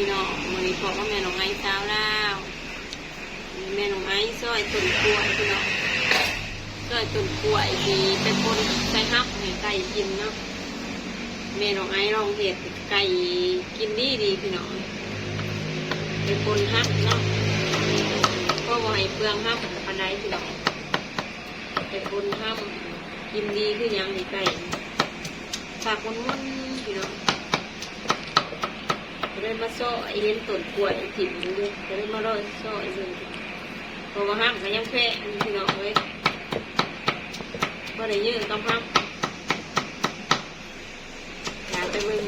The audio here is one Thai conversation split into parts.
พี่น้องวันนี้พอว่าแม่น้องไอ้สาวลาวแม่น้องไอ้ซอยต้นกล้วยพี่น้องซอยต้นกล้วยที่เป็นคนใส่ฮับให้ไก่กินเนาะแม่น้องไอ้ลองเห็ดไก่กินดีดีพี่น้องเป็นคนฮับเนาะก็บ่ให้เปลืองฮับปันไดพี่น้องเป็นคนฮับกินดีคือยังดีไก่ฝากคนมุ่นพี่น้อง จะได้มาซ้อไอเล่นต้นกล้วยถิ่นดูด้วยจะได้มาล่อซ้อไอเล่นเพราะว่าห้ามก็ยังแพ้อันนี้พี่น้องเว้ยว่าได้ยืดต้องห้ามอยากไปเบิ่ง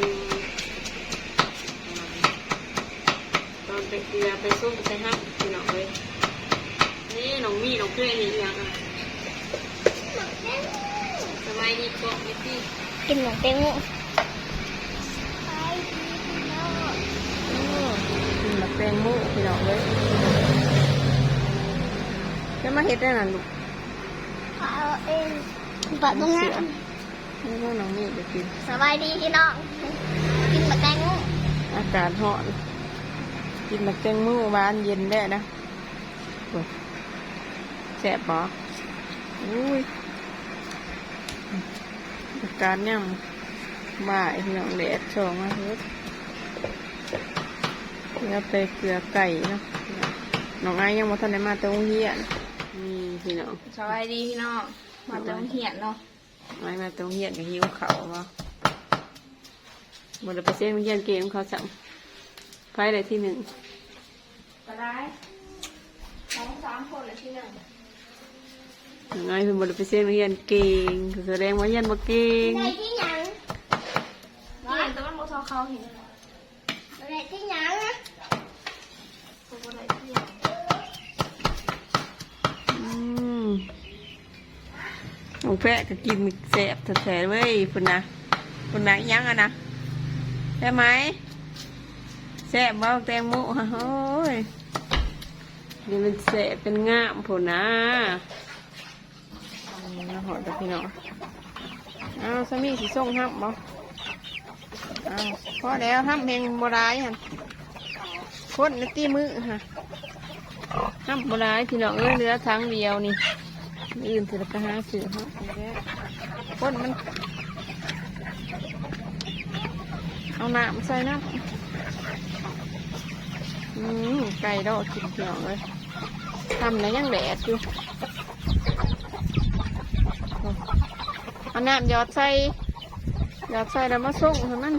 ตอนไปเกลือไปส้มไปห้ามพี่น้องเว้ยนี่น้องมีน้องเพื่อนนี่ยังอะสบายดีกบไม่ตีกินหนมเต็ง โมกินแบบแตงโมพี่น้องเว้ยจะมาเฮ็ดได้หน่ะลูกเอาเองปะตรงนั้นนี่พวกน้องนี่จะกินสบายดีพี่น้อง กินหมแตงโมอากาศร้อน กินแบบแตงโมหวานเย็นได้นะโอ้ยแซ่บปะอุ้ยอากาศย่ำบ่ายพี่น้องแดดช่องมาเฮ็ด แล้วไปเกลือไก่เนาะน้องไอ้ยังมาทันได้มาแตโรงเรียนนี่พี่น้องสบายดีพี่น้องมาตรงเหียนเนาะไอ้มาแตโรงเรียนกับหิวเขาววะหมดไปเส้นโรงเรียนเกมเขาสั่งไฟอะไรที่หนึ่งก็ได้สองสามคนเลยที่หนึ่งยังไงเป็นบริเซียนเรียนเก่งคือแสดงว่าเรียนมาเก่งได้ที่ยังที่ยังแต่ว่าโมทอเขาเห็นได้ที่ยังได้ที่ยัง อืม น้องแพะก็กินแสบแสบเว้ยพุ่นะพุ่นะยังอะนะใช่ไหมแสบบ้าแตงโมฮะโอ้ยนี่มันแสบเป็นง่ามพุ่นะนี่นะหอดพี่น้องอ้าวสามีสีส้มห้ามบ่อ้าวพอแล้วห้ามเพลงโบราณฮะคนในตีมือฮะน้ำปลาพี่น้องเอ้ยเหลือทั้งเดียวนี่ อื่นถือไปหาซื้อฮะคนมัน เอาน้ำใส่น้ำอืมไก่ดอกกินพี่น้องเลยทำแล้วยังแดดอยู่เอาน้ำยอดใส่ยอดใส่แล้วมาส่งเท่านั้น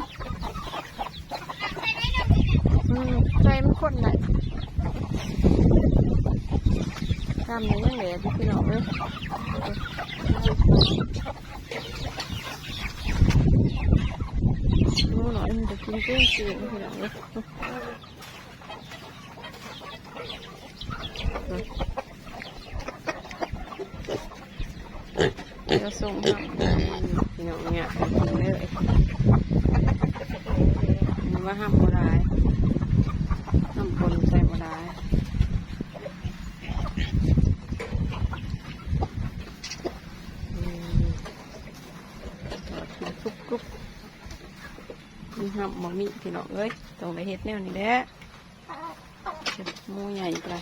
อืมใส่มันข้นไหน อยทำอย่างนี้เลยพี่น้องเลยดูหน่อยมันจะกินเก่งจริงพี่น้องเลยจะส่งให้พี่น้องเนี่ยกินเลยมันว่าห้ามโบราณห้ามคนใส่โบราณ ทุกทุกมีห้ามบ่มี พี่น้องเอ้ยต้องไปเฮ็ดแนวนี้แหละมูใหญ่ไป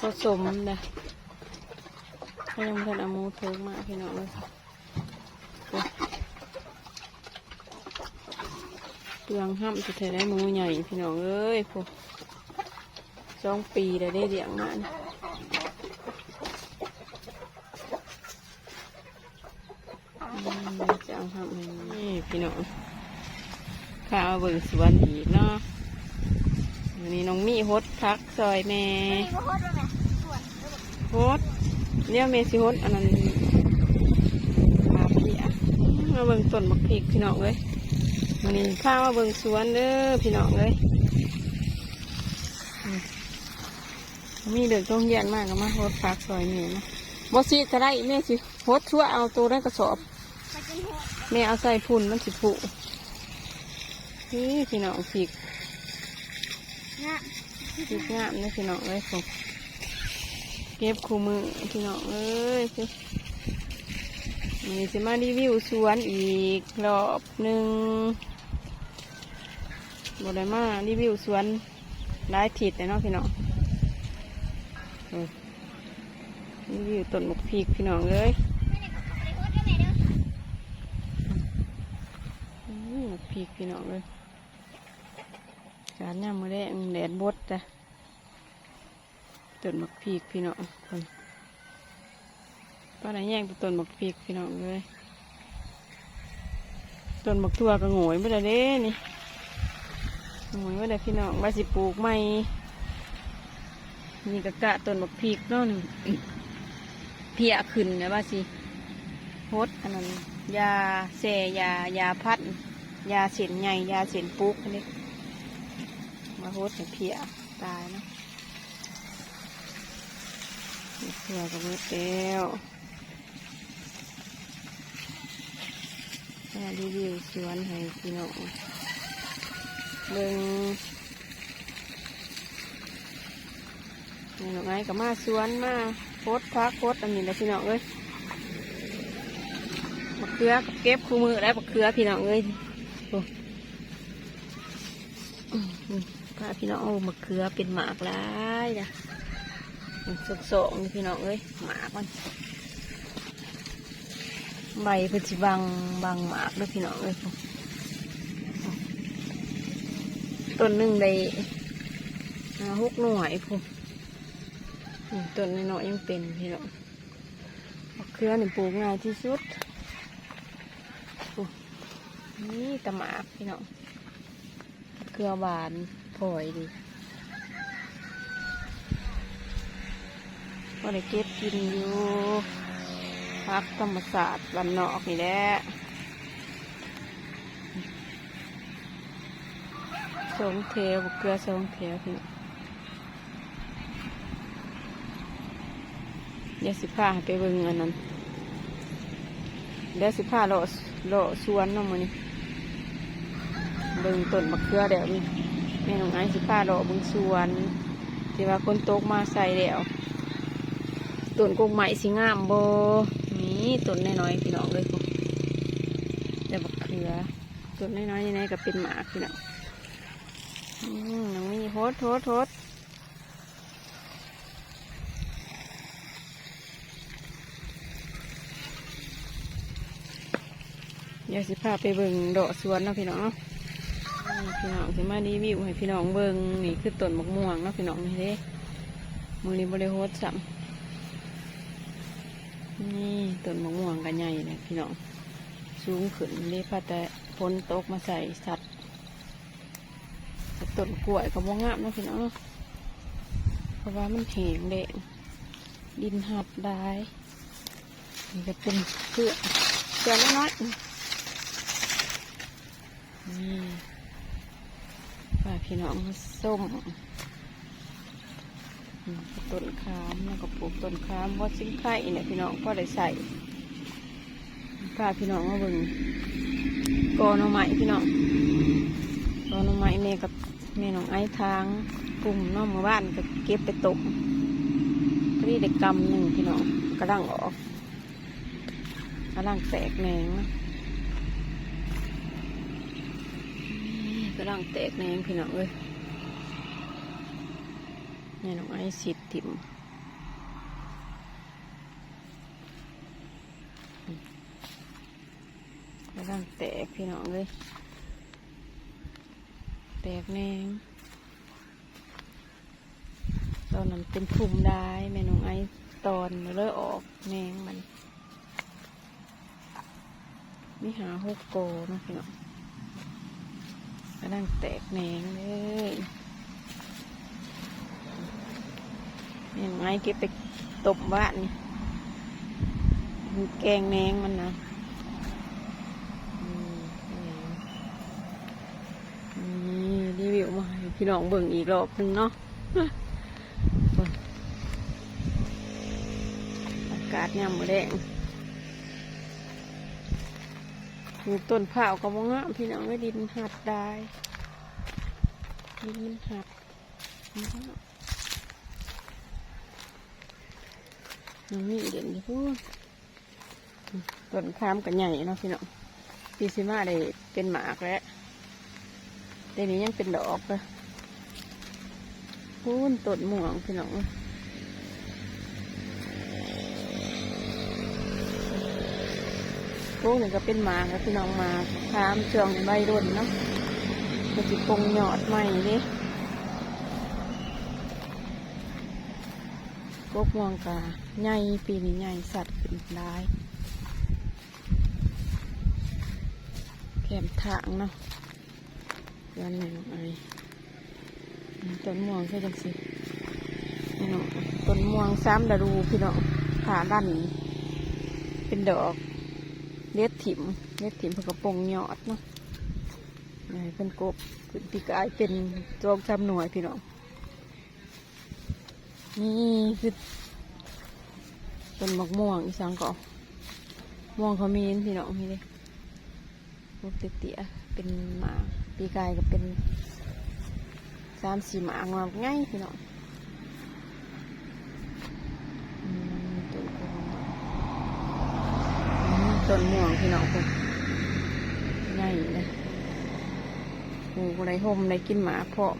ผสมนะถ้ายังไม่ทันเอามูเทิงมาพี่น้องเลยโอ้ยเปลืองห้ามจะเทได้มูใหญ่พี่น้องเอ้ยพวกสองปีได้ได้เลี้ยงมานะจะเอาทำให้นี่พี่น้อง ข้าวเบิ่งสวนอีกเนาะวันนี้น้องมีฮดพักซอยแม่ฮดเนี่ยเมสิฮดอันนั้นมาพี่อะมาเบิ่งต้นบักพริกพี่น้องเลยวันนี้ข้าวมาเบิ่งสวนเด้อพี่น้องเลยมีเด็กต้องเยียนมากกับมาฮดพักซอยแม่นะบ่สิก็ได้แม่สิฮดชั่วเอาตัวได้กระสอบแม่เอาใส่พุ่นมันสิผุ นี่พี่น้องผิกนะผิกงามนะพี่น้องเอ้ยผมเก็บคู่มือพี่น้องเอ้ยสิมีจะมารีวิวสวนอีกรอบหนึ่งบได้มารีวิวสวนหลายทิศเลยเนาะพี่น้องเออรีวิวต้นหมกพริกพี่น้องเลยอื้อหมกพริกพี่น้องเลย การย่ามมือแดงแดดบดจ้ะต้นหมกพริกพี่น้องคนป้าไหนแย่งต้นหมกพริกพี่น้องเลยต้นหมกทั่วก็โงยไม่ได้เด้นี่โงยไม่ได้พี่น้องว่าสิปลูกไม่นี่กะกะต้นหมกพริกเนาะหนึ่งเพียขึ้นนะว่าสิโฮดอันนั้นยาเสยยายาพัด ยาเส้นใหญ่ยาเส้นปุ๊กอันนี้ มาโฮดให้เพียตายนะเพียกับมือเต้วมารีวิวสวนให้พี่น้องเบิ่งนี่น้องไอ้ก็มาสวนมาโคตรพักโคตรอันนี้แหละพี่น้องเอ้ยมะเขือกเก็บคู่มือแล้วมะเขือพี่น้องเอ้ยโอ้อืมอืม พาพี่น้องเอามะเขือเป็นหมากหลายจ้ะสกสงๆพี่น้องเอ้ยหมากมันใบเพิ่นสิบังบังหมากด้วยพี่น้องเอ้ยต้นหนึ่งได้หกหน่วยพุ่มต้นน้อยยังเป็นพี่น้องมะเขือนี่ปลูกง่ายที่สุดนี่ตะหมากพี่น้องมะเขือหวาน พลอยดีก็ได้เก็บกินอยู่พักธรรมศาสตร์วันนอกนี่แหละสองเทวมะเขือสองเทวพี่เดี๋ยวสิพาไปเบิ่งอันนั้นเดี๋ยวสิพาเลาะเลาะสวนเนาะมื้อนี้เบิ่งต้นมะเขือเดี๋ยวนี้ แม่น้องไอ้สิพาเลาะเบิ่งสวนที่ว่าคนตกมาใส่แล้วต้นกงไม้สิงามโบนี่ต้นน้อยๆพี่น้องเลยพวกแต่มะเขือต้นน้อยๆนี่ไหนก็เป็นหมาพี่น้องอืมน้องนี่โทษโทษโทษเดี๋ยวสิพาไปเบิ่งดอกสวนนะพี่น้อง พี่น้องสิมารีวิวให้พี่น้องเบิ่งนี่คือต้นมะม่วงเนาะพี่น้องนี่เด้มือนี้บริโภคซ้ำนี่ต้นมะม่วงกันใหญ่เลยพี่น้องสูงขึ้นนี่พาแต่ฝนตกมาใส่สัตว์ต้นกล้วยกับมะงามเนาะพี่น้องเนาะเพราะว่ามันแห้งแดงดินหัดได้นี่ก็เป็นเพื่อเพื่อน้อยๆนี่ พี่น้องส้มต้นขามแล้วก็ปลูกต้นขามวัดซิ้งไข่เนี่ยพี่น้องก็ได้ใส่ป้าพี่น้องมาบิ่งกอนอไม้พี่น้องกอนอไม้แม่กับแม่น้องไอ้ทางกลุ่มน้องหมู่บ้านก็เก็บไปตกพอดีได้กำหนึ่งพี่น้องกระดังออกกระดังแตกแหนงนะ นี่กำลังแตกแหนงพี่น้องเอ้ยนี่น้องไอ้สิบติ่มกำลังแตกพี่น้องเลยแตกแหนงตอนนั้นเป็นภูมิได้แม่น้องไอ้ตอนเลิกออกแหนงมันมีหาหกโกนะพี่น้อง กำลังแตกแหนงเลยนี่ไม้เก็บไปตบบ้านนี่แกงแหนงมันนะอืมนี่รีวิวมาให้พี่น้องเบิ่งอีกรอบหนึ่งเนาะอากาศยามมื้อแดง มีต้นเผาวก็มงงามพี่น้องไม่ดินหัดได้ดินมันหัดน้องมีเด่นพูดต้นข้ามกันใหญ่เนาะพี่น้องปีซิมาได้เป็นหมากแล้วแต่นี้ยังเป็นดอกเลยพูนต้นม่วงพี่น้อง พวกนี้ก็เป็นหมากแล้วพี่น้องหมาทามเช่วงใบรุ่นเนาะก็สิปงหยอดใหม่เดิกบม่วงกาใหญ่ปีนี้ใหญ่สัตว์ขึ้นได้แคมทางเนาะยันหนึ่งไอต้นม่วงใช่จังสิพี่น้องต้นม่วงซ้ำดารูพี่น้องขาดันเป็นดอก เล็ดถิ่มเล็ดถิ่มเพื่อกระปงยอดเนาะนี่เป็นกบขึ้นปีกายเป็นจองจำหน่วยพี่น้องนี่คือต้นมะม่วงอีสานเกาะม่วงเขามีนพี่น้องนี่เลยพวกเตี้ยเป็นหมาปีกายก็เป็นสามสี่หมางมาง่ายพี่น้องอืมต้นกล้วยอืม ต้นม่วงพี่น้องคนง่ายเลยปลูกไรห่มไรกินหมาพร้อม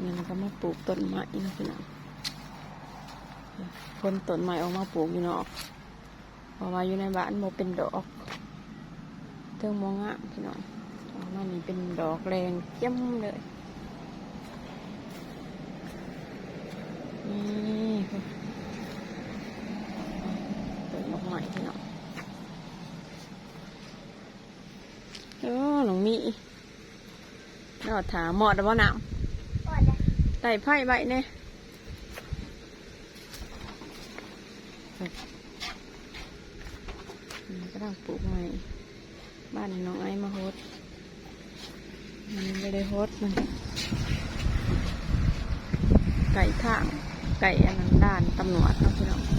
นี่เราก็มาปลูกต้นไม้นะพี่น้องคนต้นไม้ออกมาปลูกอยู่นอกเพราะว่าอยู่ในบ้านโมเป็นดอกเทิงมองงามพี่น้องออกมานี่เป็นดอกแรงเจ้มเลยนี่ ค่ะต้นดอกไม้พี่น้องเออหลวงมีนอถามหมอดแล้วบ่หนาวก่อนนะไต่ไพ่ใบเนี่ยก็ต้องปลูกใหม่บ้านน้องไอ้มาโฮดมันไม่ได้โฮดมันไก่ทางไก่อันนั้นด้านตำรวจเนาะพี่น้องด้าน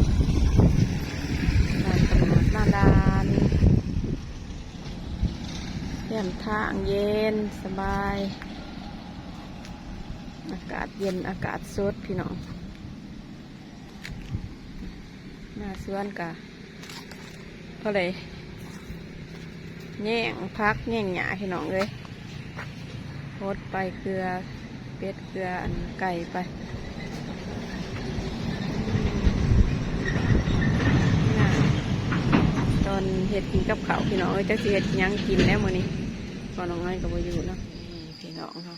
น้าดานเยี่ยมทางเย็นสบาย อากาศเย็นอากาศสดพี่น้องหน้าสวนกะก็เลยแย่งพักแย่งหยาพี่น้องเลยโคดไปเกลือเป็ดเกลืออันไก่ไปน่ะต อนเห็ดกินกับเขาวพี่น้องเอ้ยจะสิเห็ดหยังกินแล้วมื้อนี้ก่อนน้องน้อยก็บ่อยู่เนาะนี่พี่น้องเนาะ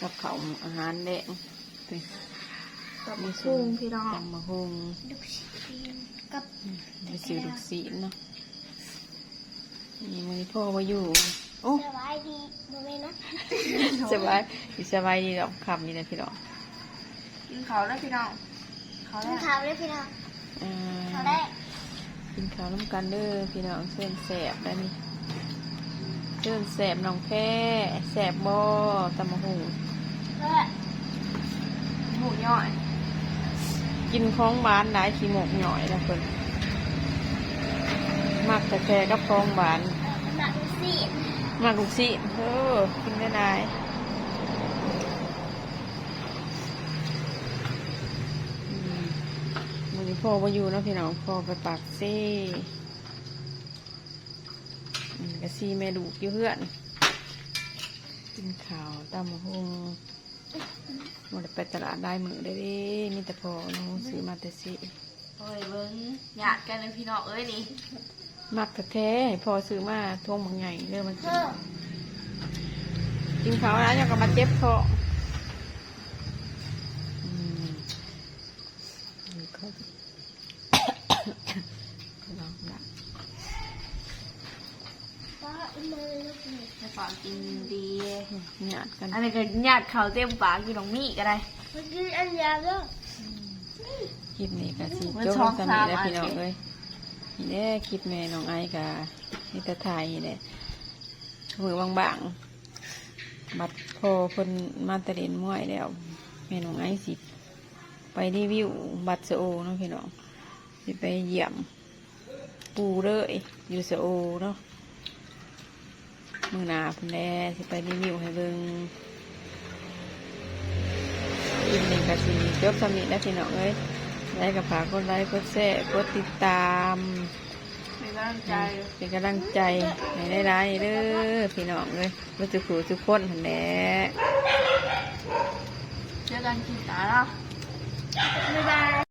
กับเขาวอาหารแดงเป็นกับมะพุงพี่น้องตำมะฮงลูกชิ้นกับไปซื้อลูกศิษย์เนาะนี่มันพ่อมาอยู่โอ้สบายดีบ่แม่นะสบายอยู่สบายดีดอกคำนี่นะพี่น้องกินเขาวแล้วพี่น้องเขากิแล้นวข้าวเลยพี่น้องอ่าข้าวแรก กินข้าวน้ำกันเด้อพี่น้องเส้นแสบได้นี่เส้นแสบน้องแพ้แสบบ่ตำมะฮงเพื่อหมูย่อย กินของหวานหลายขี้หมกหน่อยนะเพิ่นมักแต่แค่กับของหวานหนักสิมากลูกสิเออกินได้ได้อืมวันนี้ พ่อมาอยู่เนาะพี่น้องพ่อไปปากเซ่อืมกะซีแม่ดูกอยู่เพื่อนกินข้าวตามหงหมดไปตลาดได้มือได้เดิมีแต่พอน้องซื้อมาแต่สิเฮ้ยเบิ้งหยาดกันเลยพี่น้องเอ้ยนี่มักแต่แท้ให้พอซื้อมาท่วงบางใหญ่เรื่องมันกินเพื่อกินข้าวแล้วยังก็มาเจ็บคออืมนี่ก็ ลองละว่ามือลูกนี่ในความกินดีหยาดกันอันนี้ก็หยาดเขาวเต็มปากอยู่น้องมี่ก็ได้เมื่อกี้อันยาวเด้อคลิปนี้ก็สิมันจบช่องสำสานีมแล้วอันพี่น้องเลยนี่แหละคลิปแม่น้องไอ้กับนิตาไทยนี่แหละมือบางๆบัดพอคนมาแตะเด่นมวยแล้วแม่น้องไอ้สิ ไปรีวิวบัตรเสโอเนาะพี่น้องสิไปเยี่ยม ปูเลยอยู่เสโอเนาะมือหนาพุ่นแลสิไปรีวิวให้เบิ่งอินนี่ก็สิจบสำนิทแล้วพี่น้องเอ้ยได้กับฝากกดไลค์กดแชร์กดติดตามเป็นกำลังใจเป็นกำลังใจให้ได้ร้ายๆเด้อพี่น้องเลยมาจุขู่ทุกคนหันแหละเจอกันคลิปหน้าเนาะบ๊ายบาย